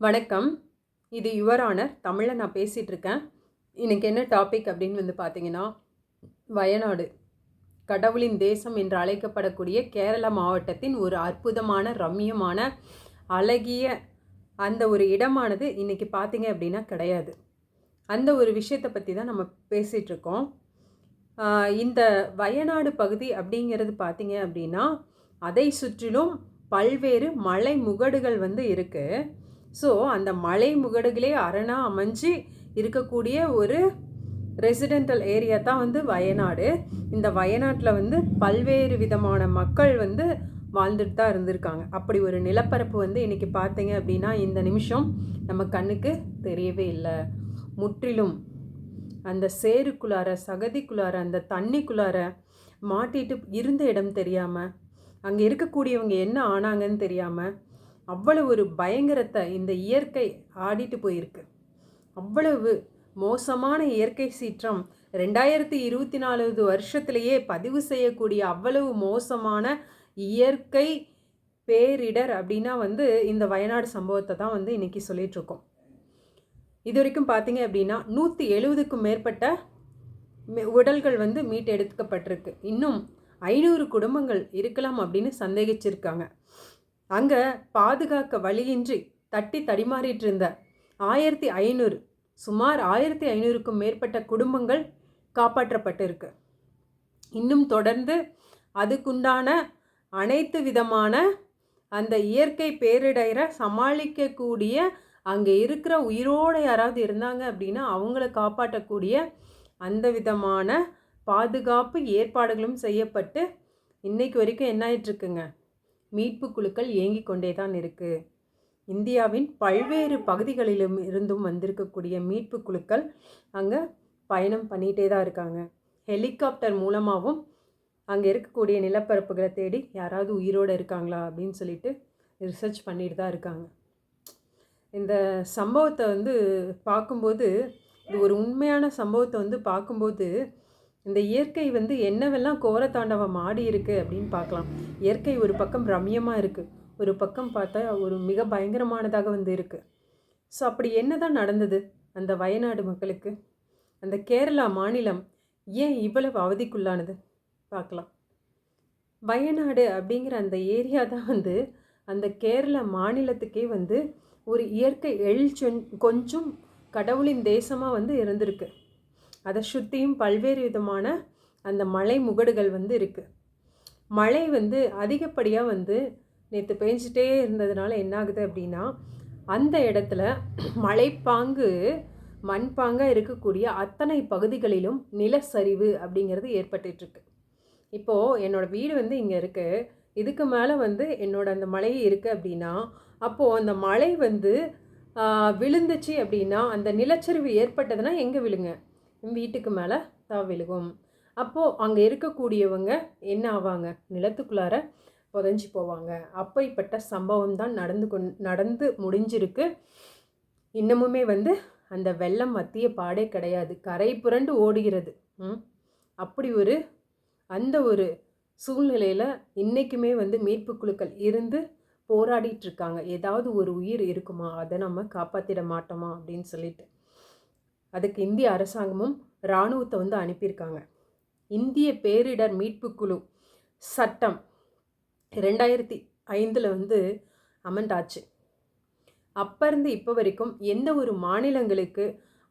வணக்கம். இது your honour. தமிழில் நான் பேசிகிட்ருக்கேன் இன்றைக்கி இன்னைக்கு என்ன டாபிக் அப்படின்னு வந்து பார்த்தீங்கன்னா வயநாடு. கடவுளின் தேசம் என்று அழைக்கப்படக்கூடிய கேரள மாவட்டத்தின் ஒரு அற்புதமான ரம்மியமான அழகிய அந்த ஒரு இடமானது இன்றைக்கி பார்த்தீங்க அப்படின்னா கிடையாது. அந்த ஒரு விஷயத்தை பற்றி தான் நம்ம பேசிகிட்ருக்கோம் இந்த வயநாடு பகுதி அப்படிங்கிறது பார்த்தீங்க அப்படின்னா அதை சுற்றிலும் பல்வேறு மலை முகடுகள் வந்து இருக்குது ஸோ அந்த மலை முகடுகளே அரணா அமைஞ்சு இருக்கக்கூடிய ஒரு ரெசிடென்டல் ஏரியா தான் வந்து வயநாடு. இந்த வயநாட்டில் வந்து பல்வேறு விதமான மக்கள் வந்து வாழ்ந்துட்டு தான் இருந்திருக்காங்க. அப்படி ஒரு நிலப்பரப்பு வந்து இன்னைக்கு பார்த்தீங்க அப்படின்னா இந்த நிமிஷம் நம்ம கண்ணுக்கு தெரியவே இல்லை. முற்றிலும் அந்த சேருக்குள்ளார சகதிக்குள்ளார அந்த தண்ணிக்குள்ளார மாட்டிட்டு இருந்த இடம் தெரியாமல் அங்கே இருக்கக்கூடியவங்க என்ன ஆனாங்கன்னு தெரியாமல் அவ்வளவு ஒரு பயங்கரத்தை இந்த இயற்கை ஆடிட்டு போயிருக்கு. அவ்வளவு மோசமான இயற்கை சீற்றம் ரெண்டாயிரத்தி இருபத்தி நாலாவது வருஷத்திலேயே பதிவு செய்யக்கூடிய அவ்வளவு மோசமான இயற்கை பேரிடர் அப்படின்னா வந்து இந்த வயநாடு சம்பவத்தை தான் வந்து இன்றைக்கி சொல்லிகிட்ருக்கோம் இது வரைக்கும் பார்த்தீங்க அப்படின்னா நூற்றி எழுபதுக்கும் மேற்பட்ட மெ- உடல்கள் வந்து மீட்டு எடுக்கப்பட்டிருக்கு இன்னும் ஐநூறு குடும்பங்கள் இருக்கலாம் அப்படின்னு சந்தேகிச்சிருக்காங்க. அங்கே பாதுகாக்க வழியின்றி தட்டி தடிமாறிட்டு இருந்த ஆயிரத்தி ஐநூறு சுமார் ஆயிரத்தி ஐநூறுக்கும் மேற்பட்ட குடும்பங்கள் காப்பாற்றப்பட்டிருக்கு. இன்னும் தொடர்ந்து அதுக்குண்டான அனைத்து விதமான அந்த இயற்கை பேரிடரை சமாளிக்கக்கூடிய அங்கே இருக்கிற உயிரோடு யாராவது இருந்தாங்க அப்படின்னா அவங்கள காப்பாற்றக்கூடிய அந்த விதமான பாதுகாப்பு ஏற்பாடுகளும் செய்யப்பட்டு இன்னைக்கு வரைக்கும் என்ன ஆயிட்டுருக்குங்க மீட்பு குழுக்கள் இயங்கிக் கொண்டே தான் இருக்கு. இந்தியாவின் பல்வேறு பகுதிகளிலும் இருந்தும் வந்திருக்கக்கூடிய மீட்பு குழுக்கள் அங்கே பயணம் பண்ணிகிட்டே தான் இருக்காங்க. ஹெலிகாப்டர் மூலமாகவும் அங்கே இருக்கக்கூடிய நிலப்பரப்புகளை தேடி யாராவது உயிரோடு இருக்காங்களா அப்படின்னு சொல்லிட்டு ரிசர்ச் பண்ணிட்டு தான் இருக்காங்க. இந்த சம்பவத்தை வந்து பார்க்கும்போது இது ஒரு உண்மையான சம்பவத்தை வந்து பார்க்கும்போது இந்த இயற்கை வந்து என்னவெல்லாம் கோரத்தாண்டவம் ஆடி இருக்குது அப்படின்னு பார்க்கலாம். இயற்கை ஒரு பக்கம் ரம்யமாக இருக்குது ஒரு பக்கம் பார்த்தா ஒரு மிக பயங்கரமானதாக வந்து இருக்குது ஸோ அப்படி என்ன தான் நடந்தது அந்த வயநாடு மக்களுக்கு? அந்த கேரளா மாநிலம் ஏன் இவ்வளவு அவதிக்குள்ளானது? பார்க்கலாம். வயநாடு அப்படிங்கிற அந்த ஏரியா தான் வந்து அந்த கேரள மாநிலத்துக்கே வந்து ஒரு இயற்கை எழுச்சொன் கொஞ்சம் கடவுளின் தேசமாக வந்து இருந்திருக்கு. அதை சுற்றியும் பல்வேறு விதமான அந்த மலை முகடுகள் வந்து இருக்குது மழை வந்து அதிகப்படியாக வந்து நேற்று பெஞ்சிட்டே இருந்ததுனால என்ன ஆகுது அப்படின்னா அந்த இடத்துல மலைப்பாங்கு மண்பாங்காக இருக்கக்கூடிய அத்தனை பகுதிகளிலும் நிலச்சரிவு அப்படிங்கிறது ஏற்பட்டுட்ருக்கு. இப்போது என்னோடய வீடு வந்து இங்கே இருக்குது இதுக்கு மேலே வந்து என்னோட அந்த மலை இருக்குது அப்படின்னா அப்போது அந்த மலை வந்து விழுந்துச்சு அப்படின்னா அந்த நிலச்சரிவு ஏற்பட்டதுன்னா எங்கே விழுங்க? வீட்டுக்கு மேலே தான் விழுகும். அப்போது அங்கே இருக்கக்கூடியவங்க என்ன ஆவாங்க? நிலத்துக்குள்ளார புதஞ்சி போவாங்க. அப்படிப்பட்ட சம்பவம் தான் நடந்து கொண் நடந்து முடிஞ்சிருக்கு. இன்னமுமே வந்து அந்த வெள்ளம் மத்திய பாடே கிடையாது. கரை புரண்டு ஓடுகிறது. ம்? அப்படி ஒரு அந்த ஒரு சூழ்நிலையில் இன்றைக்குமே வந்து மீட்பு குழுக்கள் இருந்து போராடிட்டு இருக்காங்க. ஏதாவது ஒரு உயிர் இருக்குமா? அதை நம்ம காப்பாற்றிட மாட்டோமா? அப்படின்னு சொல்லிட்டு. அதுக்கு இந்திய அரசாங்கமும் இராணுவத்தை வந்து அனுப்பியிருக்காங்க. இந்திய பேரிடர் மீட்பு குழு சட்டம் ரெண்டாயிரத்தி ஐந்தில் வந்து அமெண்ட் ஆச்சு அப்போ இருந்து இப்போ வரைக்கும் எந்த ஒரு மாநிலங்களுக்கு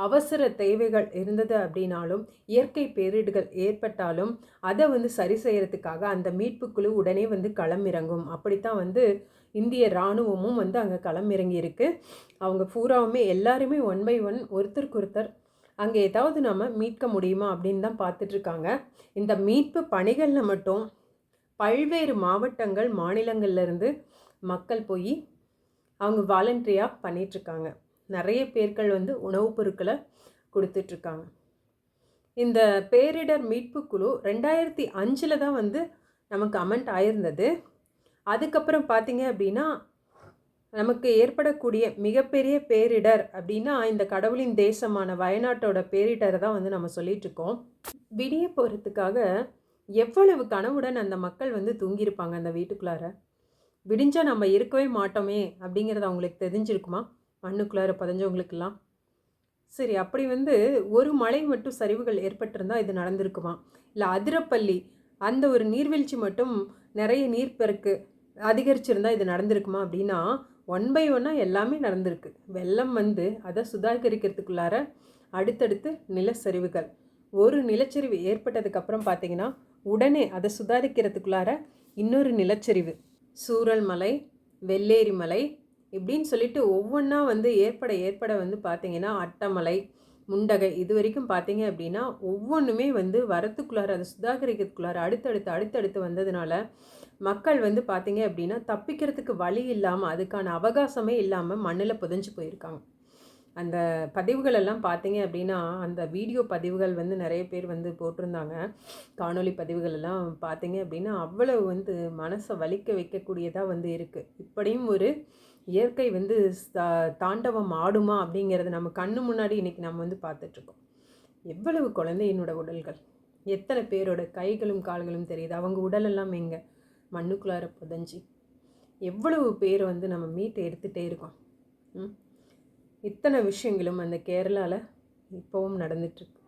அவசர தேவைகள் இருந்தது அப்படின்னாலும் இயற்கை பேரிடுகள் ஏற்பட்டாலும் அதை வந்து சரி செய்கிறதுக்காக அந்த மீட்பு குழு உடனே வந்து களமிறங்கும் அப்படித்தான் வந்து இந்திய இராணுவமும் வந்து அங்கே களமிறங்கியிருக்கு அவங்க பூராவுமே எல்லாருமே ஒன் பை ஒன் ஒருத்தருக்கு ஒருத்தர் அங்கே ஏதாவது நம்ம மீட்க முடியுமா அப்படின்னு தான் பார்த்துட்ருக்காங்க இந்த மீட்பு பணிகளில் மட்டும் பல்வேறு மாவட்டங்கள் மாநிலங்கள்லேருந்து மக்கள் போய் அவங்க வாலண்டரியாக பண்ணிகிட்ருக்காங்க நிறைய பேர்கள் வந்து உணவுப் பொருட்களை கொடுத்துட்ருக்காங்க. இந்த பேரிடர் மீட்பு குழு ரெண்டாயிரத்தி அஞ்சில் தான் வந்து நமக்கு அமெண்ட் ஆயிருந்தது. அதுக்கப்புறம் பார்த்தீங்க அப்படின்னா நமக்கு ஏற்படக்கூடிய மிகப்பெரிய பேரிடர் அப்படின்னா இந்த கடவுளின் தேசமான வயநாட்டோட பேரிடரை தான் வந்து நம்ம சொல்லிகிட்ருக்கோம் விடிய போகிறதுக்காக எவ்வளவு கனவுடன் அந்த மக்கள் வந்து தூங்கியிருப்பாங்க அந்த வீட்டுக்குள்ளார? விடிஞ்சால் நம்ம இருக்கவே மாட்டோமே அப்படிங்கிறது அவங்களுக்கு தெரிஞ்சிருக்குமா? மண்ணுக்குள்ளார புதஞ்சவங்களுக்கெல்லாம். சரி அப்படி வந்து ஒரு மழை மட்டும் சரிவுகள் ஏற்பட்டிருந்தால் இது நடந்திருக்குமா? இல்லை அதிரப்பள்ளி அந்த ஒரு நீர்வீழ்ச்சி மட்டும் நிறைய நீர்ப்பெருக்கு அதிகரிச்சிருந்தால் இது நடந்திருக்குமா அப்படின்னா ஒன் பை ஒன்னாக எல்லாமே நடந்திருக்கு. வெள்ளம் வந்து அதை சுதாகரிக்கிறதுக்குள்ளார அடுத்தடுத்து நிலச்சரிவுகள். ஒரு நிலச்சரிவு ஏற்பட்டதுக்கப்புறம் பார்த்தீங்கன்னா உடனே அதை சுதாரிக்கிறதுக்குள்ளார இன்னொரு நிலச்சரிவு. சூரல் மலை வெள்ளேரி மலை இப்படின்னு சொல்லிட்டு ஒவ்வொன்றா வந்து ஏற்பட ஏற்பட வந்து பார்த்தீங்கன்னா அட்டமலை முண்டகை இது வரைக்கும் பார்த்தீங்க அப்படின்னா ஒவ்வொன்றுமே வந்து வரத்துக்குள்ளார அதை சுதாகரிக்கிறதுக்குள்ளார அடுத்தடுத்து அடுத்தடுத்து வந்ததுனால மக்கள் வந்து பார்த்தீங்க அப்படின்னா தப்பிக்கிறதுக்கு வழி இல்லாமல் அதுக்கான அவகாசமே இல்லாமல் மண்ணில் புதஞ்சு போயிருக்காங்க. அந்த பதிவுகள் எல்லாம் பார்த்தீங்க அப்படின்னா அந்த வீடியோ பதிவுகள் வந்து நிறைய பேர் வந்து போட்டிருந்தாங்க. காணொலி பதிவுகள் எல்லாம் பார்த்தீங்க அப்படின்னா அவ்வளவு வந்து மனசை வலிக்க வைக்கக்கூடியதாக வந்து இருக்குது இப்படியும் ஒரு இயற்கை வந்து தாண்டவம் ஆடுமா அப்படிங்கிறத நம்ம கண்ணு முன்னாடி இன்றைக்கி நம்ம வந்து பார்த்துட்ருக்கோம். எவ்வளவு குழந்தையினோட உடல்கள்? எத்தனை பேரோட கைகளும் கால்களும் தெரியுது? அவங்க உடலெல்லாம் எங்கே? மண்ணுக்குள்ளார புதஞ்சி. எவ்வளவு பேர் வந்து நம்ம மீட்டை எடுத்துகிட்டே இருக்கோம்? இத்தனை விஷயங்களும் அந்த கேரளாவில் இப்போவும் நடந்துட்டுருக்கு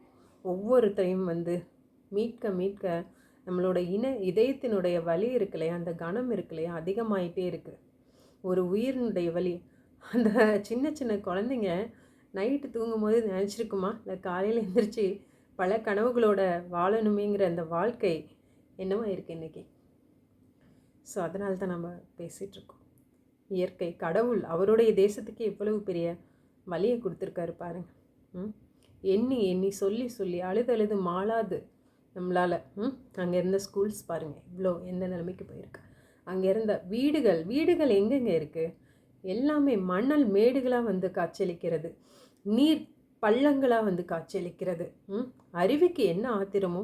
ஒவ்வொருத்தரையும் வந்து மீட்க மீட்க நம்மளோட இன இதயத்தினுடைய வலி இருக்கலையா அந்த கணம் இருக்குல்லையா அதிகமாயிட்டே இருக்குது ஒரு உயிரினுடைய வலி. அந்த சின்ன சின்ன குழந்தைங்க நைட்டு தூங்கும்போது நினச்சிருக்குமா இல்லை காலையில் எழுந்திரிச்சு பல கனவுகளோட வாழணுமேங்கிற அந்த வாழ்க்கை என்னவா இருக்குது இன்றைக்கி ஸோ அதனால தான் நம்ம பேசிகிட்ருக்கோம் இயற்கை கடவுள் அவருடைய தேசத்துக்கு எவ்வளவு பெரிய வழியை கொடுத்துருக்காரு பாருங்க. ம்? எண்ணி எண்ணி சொல்லி சொல்லி அழுது அழுது மாளாது நம்மளால். ம்? அங்கே இருந்த ஸ்கூல்ஸ் பாருங்கள் இவ்வளோ எந்த நிலைமைக்கு போயிருக்காரு அங்கே இருந்த வீடுகள் வீடுகள் எங்கெங்கே இருக்குது எல்லாமே மணல் மேடுகளாக வந்து காட்சியளிக்கிறது. நீர் பள்ளங்களாக வந்து காட்சியளிக்கிறது. ம் அருவிக்கு என்ன ஆத்திரமோ?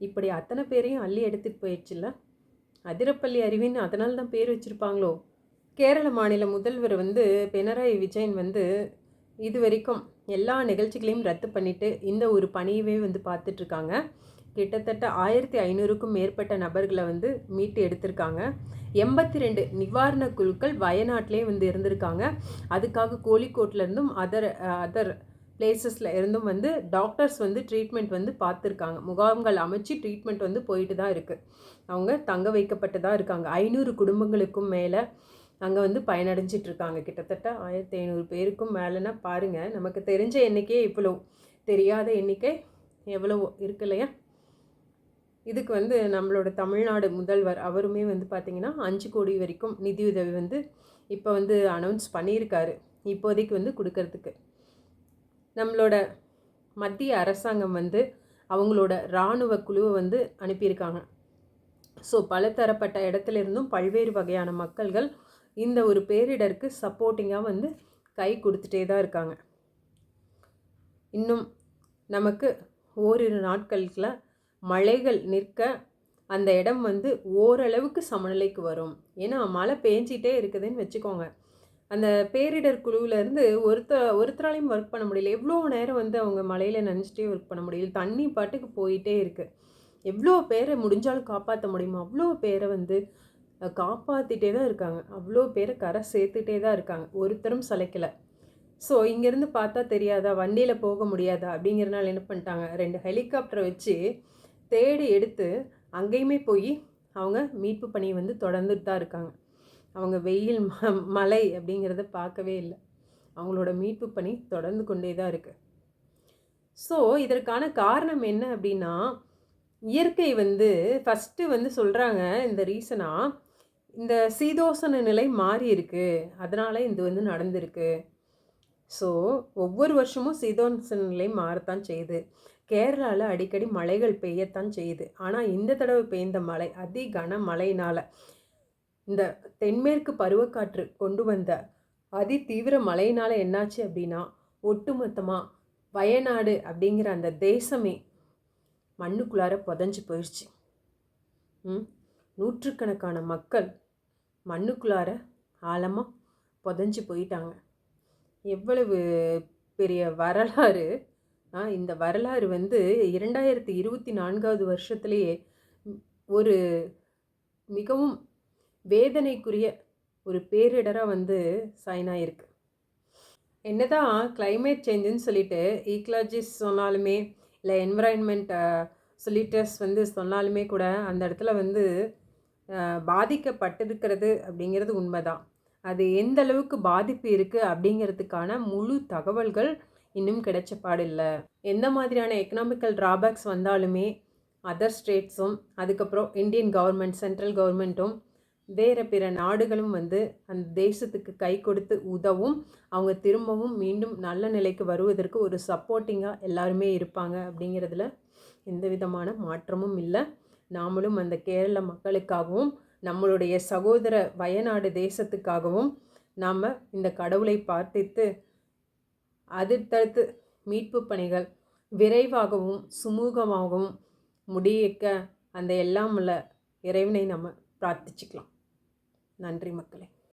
இப்படி அத்தனை பேரையும் அள்ளி எடுத்துகிட்டு போயிடுச்சுல்ல? அதிரப்பள்ளி அருவின்னு அதனால தான் பேர் வச்சுருப்பாங்களோ? கேரள மாநில முதல்வர் வந்து பினராயி விஜயன் வந்து இது வரைக்கும் எல்லா நிகழ்ச்சிகளையும் ரத்து பண்ணிவிட்டு இந்த ஒரு பணியவே வந்து பார்த்துட்ருக்காங்க கிட்டத்தட்ட ஆயிரத்தி ஐநூறுக்கும் மேற்பட்ட நபர்களை வந்து மீட்டு எடுத்திருக்காங்க. எண்பத்தி ரெண்டு நிவாரண குழுக்கள் வயநாட்டிலே வந்து இருந்திருக்காங்க. அதுக்காக கோழிக்கோட்லேருந்தும் அதர் அதர் பிளேசஸில் இருந்தும் வந்து டாக்டர்ஸ் வந்து ட்ரீட்மெண்ட் வந்து பார்த்துருக்காங்க. முகாம்கள் அமைச்சு ட்ரீட்மெண்ட் வந்து போயிட்டு தான் இருக்குது அவங்க தங்க வைக்கப்பட்டு தான் இருக்காங்க. ஐநூறு குடும்பங்களுக்கும் மேலே அங்கே வந்து பயனடைஞ்சிட்ருக்காங்க கிட்டத்தட்ட ஆயிரத்தி ஐநூறு பேருக்கும் மேலேனா பாருங்கள் நமக்கு தெரிஞ்ச எண்ணிக்கையே இவ்வளோ தெரியாத எண்ணிக்கை எவ்வளோ இருக்கு இல்லையா? இதுக்கு வந்து நம்மளோட தமிழ்நாடு முதல்வர் அவருமே வந்து பார்த்திங்கன்னா அஞ்சு கோடி வரைக்கும் நிதியுதவி வந்து இப்போ வந்து அனௌன்ஸ் பண்ணியிருக்காரு. இப்போதைக்கு வந்து கொடுக்கறதுக்கு. நம்மளோட மத்திய அரசாங்கம் வந்து அவங்களோட இராணுவ குழுவை வந்து அனுப்பியிருக்காங்க. ஸோ பலதரப்பட்ட இடத்துல இருந்தும் பல்வேறு வகையான மக்கள்கள் இந்த ஒரு பேரிடருக்கு சப்போர்ட்டிங்காக வந்து கை கொடுத்துட்டே தான் இருக்காங்க. இன்னும் நமக்கு ஓரிரு நாட்களுக்குள்ள மழைகள் நிற்க அந்த இடம் வந்து ஓரளவுக்கு சமநிலைக்கு வரும். ஏன்னா மழை பேஞ்சிட்டே இருக்குதுன்னு வச்சுக்கோங்க. அந்த பேரிடர் குழுவிலேருந்து ஒருத்த ஒருத்தராலையும் ஒர்க் பண்ண முடியல. எவ்வளோ நேரம் வந்து அவங்க மலையில் நினச்சிட்டே ஒர்க் பண்ண முடியல. தண்ணி பாட்டுக்கு போயிட்டே இருக்குது எவ்வளோ பேரை முடிஞ்சாலும் காப்பாற்ற முடியுமா? அவ்வளோ பேரை வந்து காப்பாற்றிட்டே தான் இருக்காங்க. அவ்வளோ பேரை கரை சேர்த்துட்டே தான் இருக்காங்க. ஒருத்தரும் சளைக்கலை. ஸோ இங்கேருந்து பார்த்தா தெரியாதா? வண்டியில் போக முடியாதா? அப்படிங்கிறனால என்ன பண்ணிட்டாங்க? ரெண்டு ஹெலிகாப்டரை வச்சு தேடி எடுத்து அங்கேயுமே போய் அவங்க மீட்பு பணியை வந்து தொடர்ந்துட்டு தான் இருக்காங்க. அவங்க வெயில் ம மலை அப்படிங்கிறத பார்க்கவே இல்லை. அவங்களோட மீட்பு பணி தொடர்ந்து கொண்டே தான் இருக்குது ஸோ இதற்கான காரணம் என்ன அப்படின்னா இயற்கை வந்து ஃபஸ்ட்டு வந்து சொல்கிறாங்க இந்த ரீசனாக இந்த சீதோசன நிலை மாறி இருக்கு. அதனால் இது வந்து நடந்திருக்கு. ஸோ ஒவ்வொரு வருஷமும் சீதோசன நிலை மாறத்தான் செய்யுது. கேரளாவில் அடிக்கடி மழைகள் பெய்யத்தான் செய்யுது. ஆனால் இந்த தடவை பெய்ந்த மழை அதி கன மழையினால் இந்த தென்மேற்கு பருவக்காற்று கொண்டு வந்த அதி தீவிர மழையினால் என்னாச்சு அப்படின்னா ஒட்டுமொத்தமாக வயநாடு அப்படிங்கிற அந்த தேசமே மண்ணுக்குள்ளார புதஞ்சு போயிடுச்சு நூற்றுக்கணக்கான மக்கள் மண்ணுக்குள்ளார ஆழமாக புதஞ்சு போயிட்டாங்க. எவ்வளவு பெரிய வரலாறு இந்த வரலாறு வந்து இரண்டாயிரத்தி இருபத்தி நான்காவது வருஷத்துலேயே ஒரு மிகவும் வேதனைக்குரிய ஒரு பேரிடராக வந்து சைன் என்ன என்னதான் கிளைமேட் சேஞ்சுன்னு சொல்லிட்டு ஈக்கலாஜிஸ்ட் சொன்னாலுமே இல்லை என்விரான்மெண்ட் சொல்லிட்டர்ஸ் வந்து சொன்னாலுமே கூட அந்த இடத்துல வந்து பாதிக்கப்பட்டிருக்கிறது அப்படிங்கிறது உண்மைதான். அது எந்த அளவுக்கு பாதிப்பு இருக்குது அப்படிங்கிறதுக்கான முழு தகவல்கள் இன்னும் கிடைச்ச பாடில்லை எந்த மாதிரியான எக்கனாமிக்கல் ட்ராபேக்ஸ் வந்தாலுமே அதர் ஸ்டேட்ஸும் அதுக்கப்புறம் இந்தியன் கவர்மெண்ட் சென்ட்ரல் கவர்மெண்ட்டும் வேறு பிற நாடுகளும் வந்து அந்த தேசத்துக்கு கை கொடுத்து உதவும் அவங்க திரும்பவும் மீண்டும் நல்ல நிலைக்கு வருவதற்கு ஒரு சப்போர்ட்டிங்காக எல்லாருமே இருப்பாங்க அப்படிங்கிறதுல எந்த விதமான மாற்றமும் இல்லை. நாமளும் அந்த கேரள மக்களுக்காகவும் நம்மளுடைய சகோதர வயநாடு தேசத்துக்காகவும் நாம் இந்த கடவுளை பார்த்தித்து அதிர்த்தடுத்து மீட்பு பணிகள் விரைவாகவும் சுமூகமாகவும் முடியக்க அந்த எல்லாம் உள்ள இறைவனை நம்ம பிரார்த்திச்சுக்கலாம். நன்றி மக்களே.